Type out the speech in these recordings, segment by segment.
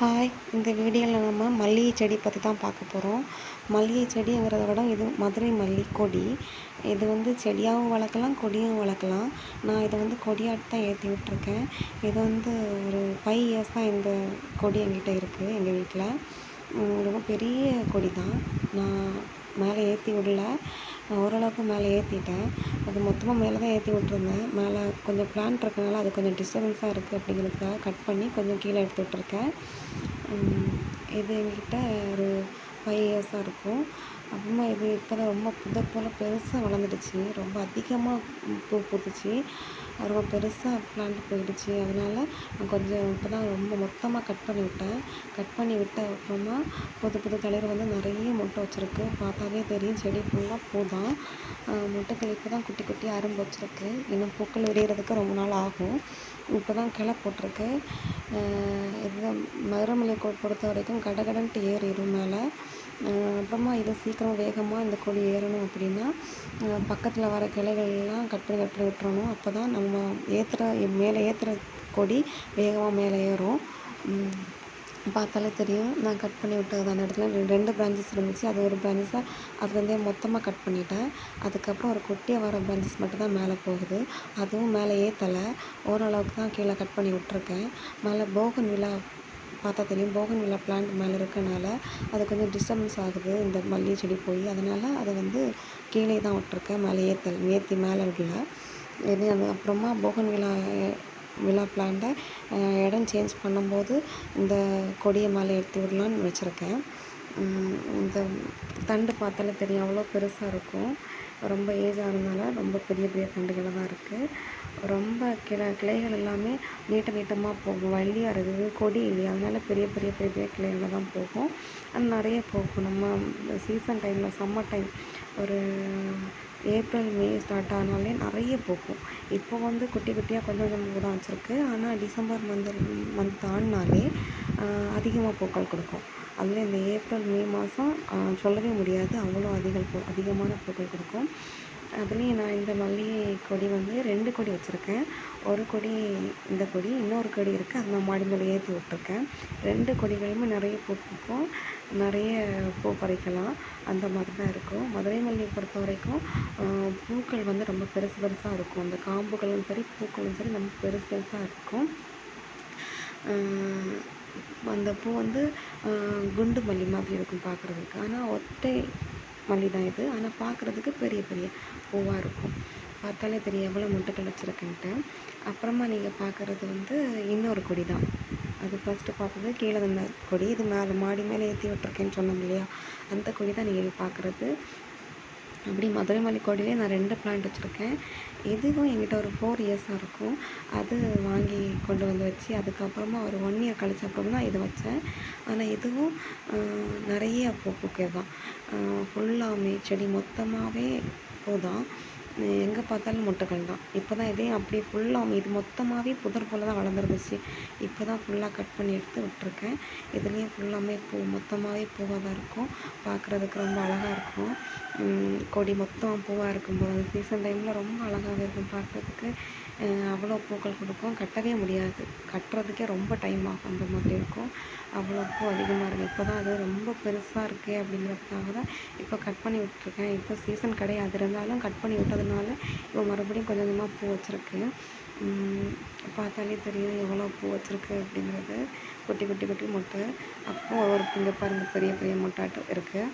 Hi இந்த வீடியோவில் நம்ம மல்லிகை செடி பற்றி தான் பார்க்க போகிறோம் மல்லிகை செடிங்கிறத விட இது மதுரை மல்லி கொடி. இது வந்து செடியாகவும் வளர்க்கலாம் கொடியும் வளர்க்கலாம். நான் இதை வந்து கொடியாட்டு தான் ஏற்றி விட்ருக்கேன் இது வந்து ஒரு ஃபைவ் இயர்ஸாக இந்த கொடி எங்கிட்ட இருக்குது எங்கள் வீட்டில் ரொம்ப பெரிய கொடி தான் நான் மேலே ஏற்றி விடல. ஓரளவுக்கு மேலே ஏற்றிட்டேன் அது மொத்தமாக மேலே தான் ஏற்றி விட்ருந்தேன் மேலே கொஞ்சம் பிளான் இருக்கனால அது கொஞ்சம் டிஸ்டர்பன்ஸாக இருக்குது அப்படிங்கிறதுக்காக கட் பண்ணி கொஞ்சம் கீழே எடுத்து விட்ருக்கேன் இது எங்கிட்ட ஒரு ஃபைவ் இயர்ஸாக இருக்கும். அப்புறமா இது இப்போ தான் ரொம்ப புதை போல் பெருசாக வளர்ந்துடுச்சு. ரொம்ப அதிகமாக பூ பூத்துச்சு. ரொம்ப பெருசாக பிளான்ட் போயிடுச்சு. அதனால் நான் கொஞ்சம் இப்போ தான் ரொம்ப மொத்தமாக கட் பண்ணி விட்டேன். கட் பண்ணி விட்ட அப்புறமா புது புது தளிர் வந்து நிறைய மொட்டை வச்சுருக்கு. பார்த்தாலே தெரியும். செடி ஃபுல்லாக பூ தான் மொட்டைக்கிளி இப்போ தான் குட்டி குட்டி அரும்பு வச்சுருக்கு. இன்னும் பூக்கள் விரியறதுக்கு ரொம்ப நாள் ஆகும். இப்போ தான் கிளை போட்டிருக்கு. இது மதுரமல்லி பொறுத்த வரைக்கும் கடகடன்ட்டு ஏறிடும் மேலே. அப்புறமா இதை சீக்கிரம் வேகமாக இந்த கொடி ஏறணும் அப்படின்னா பக்கத்தில் வர கிளைகள்லாம் கட் பண்ணி கட் பண்ணி விட்டுறணும். அப்போ தான் நம்ம ஏற்றுற மேலே ஏற்றுற கொடி வேகமாக மேலே ஏறும். பார்த்தாலே தெரியும். நான் கட் பண்ணி விட்டது அந்த இடத்துல ரெண்டு பிரான்ச்சஸ் இருந்துச்சு. அது ஒரு பிரான்ச்சஸை அதுலேருந்தே மொத்தமாக கட் பண்ணிட்டேன். அதுக்கப்புறம் ஒரு குட்டியாக வர பிரான்ச்சஸ் மட்டும் தான் மேலே போகுது. அதுவும் மேலே ஏற்றலை ஓரளவுக்கு தான் கீழே கட் பண்ணி விட்ருக்கேன் மேலே போகன் விழா பார்த்தா தெரியும். போகன் விழா பிளான்ட் மேலே இருக்கனால அது கொஞ்சம் டிஸ்டர்பன்ஸ் ஆகுது. இந்த மல்லிகை செடி போய். அதனால் அதை வந்து கீழே தான் விட்ருக்கேன் மேலே ஏற்றல் ஏற்றி மேலே விடல. இது அது அப்புறமா போகன் விழா விழா பிளான்ட்டை இடம் சேஞ்ச் பண்ணும்போது இந்த கொடியை மேலே எடுத்து விடலான்னு வச்சுருக்கேன். இந்த தண்டு பார்த்தாலே தெரியும். அவ்வளோ பெருசாக இருக்கும். ரொம்ப ஏஜ் ஆனதுனால ரொம்ப பெரிய பெரிய தண்டுகளாக தான் இருக்குது ரொம்ப கிளை கிளைகள் எல்லாமே நீட்ட நீட்டமாக போகும். வள்ளியாக இருக்குது கொடி இல்லையா? அதனால் பெரிய பெரிய பெரிய பெரிய கிளைகளில் தான் போகும். அது நிறைய போகும். நம்ம சீசன் டைமில் சம்மர் டைம் ஒரு ஏப்ரல் மே ஸ்டார்ட் ஆனாலே நிறைய போகும். இப்போ வந்து குட்டி குட்டியாக கொஞ்சம் கொஞ்சம் தான் வச்சுருக்கு. ஆனால் டிசம்பர் மந்த் மந்த் ஆனாலே அதிகமாக பூக்கள் கொடுக்கும். அதில் இந்த ஏப்ரல் மே மாதம் சொல்லவே முடியாது. அவ்வளோ அதிக பூ அதிகமான பூக்கள் கொடுக்கும். அதுலேயும் நான் இந்த மல்லிகை கொடி வந்து ரெண்டு கொடி வச்சுருக்கேன். ஒரு கொடி இந்த கொடி இன்னொரு கொடி இருக்குது அது நான் மாடி மேலே ஏற்றி விட்ருக்கேன் ரெண்டு கொடிகளுமே நிறைய பூ பூக்கும். நிறைய பூ பறிக்கலாம். அந்த மாதிரி தான் இருக்கும். மதுரை மல்லியை பொறுத்த வரைக்கும் பூக்கள் வந்து ரொம்ப பெருசு பெருசாக இருக்கும். அந்த காம்புகளும் சரி பூக்களும் சரி ரொம்ப பெருசு பெருசாக இருக்கும். அந்த பூ வந்து குண்டு மல்லி மாதிரி இருக்கும் பார்க்குறதுக்கு. ஆனால் ஒற்றை மல்லி தான் இது. ஆனால் பார்க்குறதுக்கு பெரிய பெரிய பூவாக இருக்கும். பார்த்தாலே தெரியும் எவ்வளோ முட்டைகள் வச்சுருக்கேன்ட்டு அப்புறமா நீங்கள் பார்க்குறது வந்து இன்னொரு கொடி தான். அது ஃபஸ்ட்டு பார்த்தது கீழே இருந்த கொடி. இது மேலே மாடி மேலே ஏற்றி விட்ருக்கேன்னு சொன்னோம் இல்லையா? அந்த கொடி தான் நீங்கள் பார்க்குறது. அப்படி மதுரை மல்லிக்கோடிலே நான் ரெண்டு பிளான்ட் வச்சுருக்கேன். இதுவும் எங்கிட்ட ஒரு ஃபோர் இயர்ஸாக இருக்கும். அது வாங்கி கொண்டு வந்து வச்சு அதுக்கப்புறமா ஒரு ஒன் இயர் கழிச்ச அப்புறம் தான் இது வச்சேன். ஆனால் இதுவும் நிறைய பூ பூக்கள் தான் ஃபுல்லாமே செடி மொத்தமாகவே பூ தான் எங்கே பார்த்தாலும் மொட்டுக்கள் தான். இப்போ தான் இதே அப்படியே ஃபுல்லாக இது மொத்தமாகவே புதர் போல் தான் வளர்ந்துருந்துச்சு இப்போ தான் ஃபுல்லாக கட் பண்ணி எடுத்து விட்ருக்கேன் இதுலேயும் ஃபுல்லாமே பூ மொத்தமாகவே பூவாக தான் இருக்கும். பார்க்குறதுக்கு ரொம்ப அழகாக இருக்கும். கொடி மொத்தம் பூவாக இருக்கும்போது அந்த சீசன் டைமில் ரொம்ப அழகாகவே இருக்கும் பார்க்குறதுக்கு. அவ்வளோ பூக்கள் கொடுக்கும். கட்டவே முடியாது. கட்டுறதுக்கே ரொம்ப டைம் ஆகும். அந்த மாதிரி இருக்கும். அவ்வளோ பூ அதிகமாக இருக்கும் இப்போ தான் அது ரொம்ப பெருசாக இருக்குது அப்படிங்கிறதுக்காக தான் இப்போ கட் பண்ணி விட்ருக்கேன் இப்போ சீசன் கிடையாது. இருந்தாலும் கட் பண்ணி விட்டதுனால இப்போ மறுபடியும் கொஞ்சம் கொஞ்சமாக பூ வச்சுருக்கு. பார்த்தாலே தெரியும் எவ்வளோ பூ வச்சுருக்கு அப்படிங்கிறது. குட்டி குட்டி குட்டி மொட்டை. அப்போ ஒரு இங்கே பாருங்கள் பெரிய பெரிய மொட்டாட்டம் இருக்குது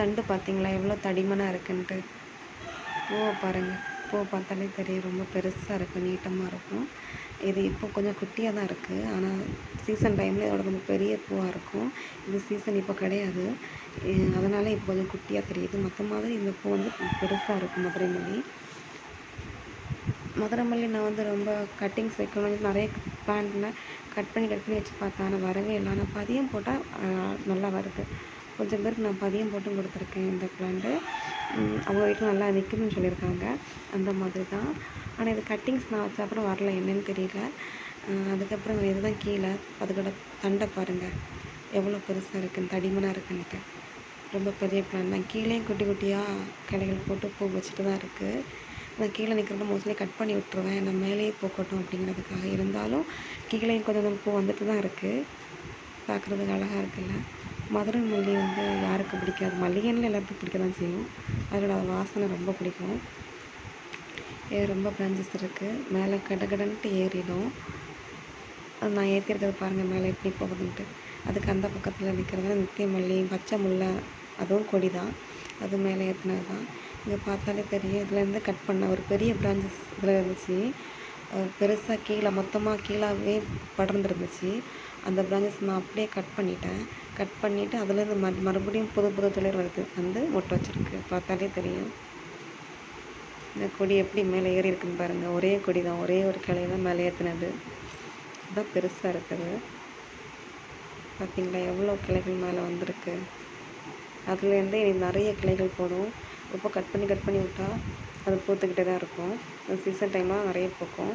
தண்டு பார்த்தீங்களா? எவ்வளோ தடிமனாக இருக்குன்ட்டு. பூவை பாருங்கள் பூவை பார்த்தாலே தெரியும். ரொம்ப பெருசாக இருக்குது நீட்டமாக இருக்கும். இது இப்போ கொஞ்சம் குட்டியாக தான் இருக்குது ஆனால் சீசன் டைமில் இதோட ரொம்ப பெரிய பூவாக இருக்கும். இது சீசன் இப்போ கிடையாது. அதனால் இப்போ கொஞ்சம் குட்டியாக தெரியுது. மற்ற மாதிரி இந்த பூ வந்து பெருசாக இருக்கும் மதுரை மல்லி. மதுரை மல்லி நான் வந்து ரொம்ப கட்டிங்ஸ் வைக்கணும் நிறைய பிளான்ட்டில் கட் பண்ணி கட் பண்ணி வச்சு பார்த்தேன். ஆனால் வரவே இல்லை. ஆனால் பதியம் போட்டால் நல்லா வருது. கொஞ்சம் பேருக்கு நான் பதியம் போட்டும் கொடுத்துருக்கேன் இந்த பிளான்ட்டு. அவங்க வீட்டில் நல்லா நிற்குதுன்னு சொல்லியிருக்காங்க. அந்த மாதிரி தான். ஆனால் இது கட்டிங்ஸ் நான் வச்ச அப்புறம் வரல என்னன்னு தெரியல. அதுக்கப்புறம் இதுதான் கீழே. அதுக்கோட தண்டை பாருங்கள் எவ்வளோ பெருசாக இருக்குன்னு தடிமனாக இருக்குன்ட்டு ரொம்ப பெரிய பிளான் தான். கீழேயும் குட்டி குட்டியாக கிளைகள் போட்டு பூ வச்சுட்டு தான் இருக்குது நான் கீழே நிற்கிறத மோஸ்ட்லி கட் பண்ணி விட்டுருவேன். நான் மேலேயே போக்கட்டும் அப்படிங்கிறதுக்காக. இருந்தாலும் கீழேயும் கொஞ்சம் கொஞ்சம் பூ வந்துட்டு தான் இருக்குது பார்க்குறதுக்கு அழகாக இருக்குல்ல. மதுரை மல்லி வந்து யாருக்கு பிடிக்காது? மல்லிகைன்னு எல்லாருக்கும் பிடிக்க தான் செய்யும். அதோட வாசனை ரொம்ப பிடிக்கும். ஏ ரொம்ப பிரான்ச்சஸ் இருக்குது மேலே கடகடன்ட்டு ஏறிடும். அது நான் ஏற்றிருக்கிறது பாருங்கள் மேலே எப்படி போகுதுன்ட்டு. அதுக்கு அந்த பக்கத்தில் நிற்கிறது நித்திய மல்லி பச்சை முல்லை அதுவும் கொடி தான் அது மேலே ஏற்றினது தான் இங்கே பார்த்தாலே தெரியும். இதுலேருந்து கட் பண்ண ஒரு பெரிய பிரான்ச்சஸ் இதில் இருந்துச்சு. பெருசாக கீழே மொத்தமாக கீழாவே படர்ந்துருந்துச்சு. அந்த பிரான்ச்சஸ் நான் அப்படியே கட் பண்ணிட்டேன். கட் பண்ணிவிட்டு அதுலேருந்து மறு மறுபடியும் புது புது துளிர் வருது. வந்து மொட்டை வச்சுருக்கு. பார்த்தாலே தெரியும். இந்த கொடி எப்படி மேலே ஏறி இருக்குன்னு பாருங்கள் ஒரே கொடி தான் ஒரே ஒரு கிளை தான் மேலே ஏற்றுனது அதுதான் பெருசாக இருக்குது. பார்த்தீங்களா? எவ்வளோ கிளைகள் மேலே வந்திருக்கு. அதுலேருந்தே எனக்கு நிறைய கிளைகள் போடும். இப்போ கட் பண்ணி கட் பண்ணி விட்டால் அது பூத்துக்கிட்டே தான் இருக்கும். சீசன் டைம்லாம் நிறைய பூக்கும்.